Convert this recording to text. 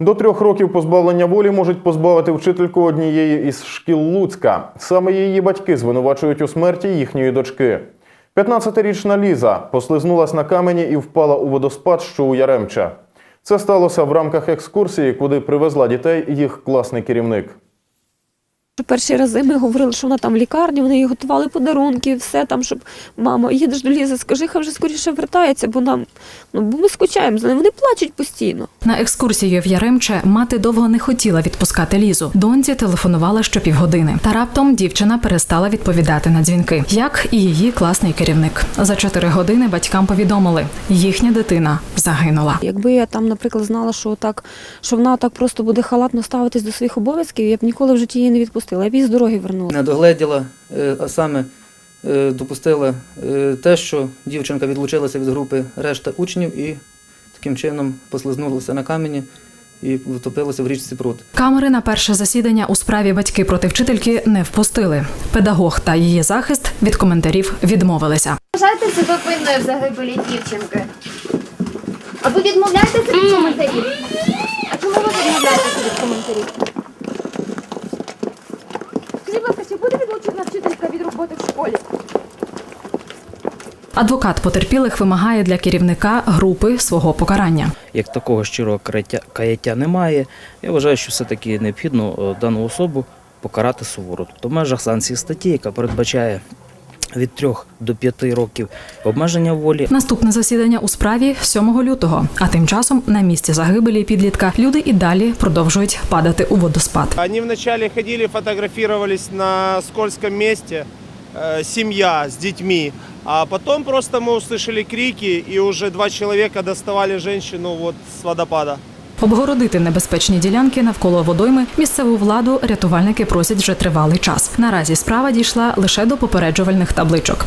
До трьох років позбавлення волі можуть позбавити вчительку однієї із шкіл Луцька. Саме її батьки звинувачують у смерті їхньої дочки. 15-річна Ліза послизнулась на камені і впала у водоспад, що у Яремча. Це сталося в рамках екскурсії, куди привезла дітей їх класний керівник. Перші рази ми говорили, що вона там в лікарні, вони їй готували подарунки, все там, щоб мама, їдеш до Лізи, скажи, хай вже скоріше вертається, бо нам ну бо ми скучаємо за ним. Вони плачуть постійно. На екскурсію в Яремче мати довго не хотіла відпускати Лізу. Доньці телефонувала щопівгодини. Та раптом дівчина перестала відповідати на дзвінки, як і її класний керівник. За чотири години батькам повідомили, їхня дитина загинула. Якби я там, наприклад, знала, що так, що вона так просто буде халатно ставитись до своїх обов'язків, я б ніколи в житті її не відпустила. Я б її з дороги вернула. не догледіла, е, а саме е, допустила е, те, що дівчинка відлучилася від групи решта учнів і таким чином послизнулася на камені і втопилася в річці пруд. Камери на перше засідання у справі батьки проти вчительки не впустили. Педагог та її захист від коментарів відмовилися. Вважаєте себе винною в загибелі дівчинки? А ви відмовляєтеся від коментарів? А чому ви відмовляєтеся від коментарів? Скажіть, будь ласка, чи буде відлучена вчителька від роботи в школі? Адвокат потерпілих вимагає для керівника групи свого покарання. як такого щирого каяття, немає, я вважаю, що все-таки необхідно е, дану особу покарати суворо. Тобто в межах санкції статті, яка передбачає від 3 до 5 років обмеження волі, Наступне засідання у справі 7 лютого. А тим часом на місці загибелі підлітка люди і далі продовжують падати у водоспад. Они вначале ходили, фотографировались на скользком месте, э, семья с детьми. А потом просто мы услышали крики, и уже два человека доставали женщину вот с водопада. Обгородити небезпечні ділянки навколо водойми місцеву владу рятувальники просять вже тривалий час. Наразі справа дійшла лише до попереджувальних табличок.